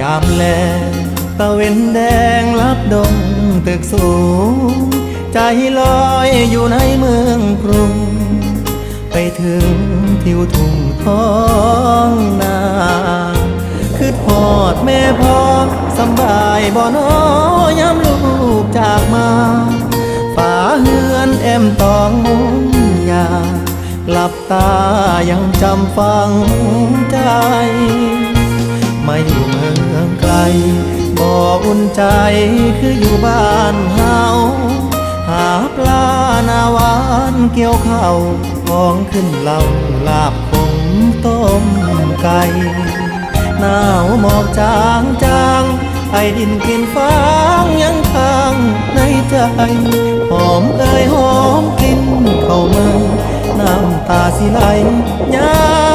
ยามแลตะเวนแดงลับดงตึกสูง ใจลอยอยู่ในเมืองกรุง ไปถึงทิวทุ่งท้องนาคือทอดแม่พ่อสำบายบ่นอยามลูกจากมาฝาเฮือนแอมตองมุงยาหลับตายังจำฟังใจ อุ่นใจคืออยู่บ้านเฮาหาปลาหนาวานเกี่ยวข้าวของขึ้นเหล่าลาบคงต้มไก่หนาวหมอกจางจางไอดินกินฟางยังค้างในใจ หอมเอ่ยหอมกลิ่นเข้ามาน้ำตาสิไหลยา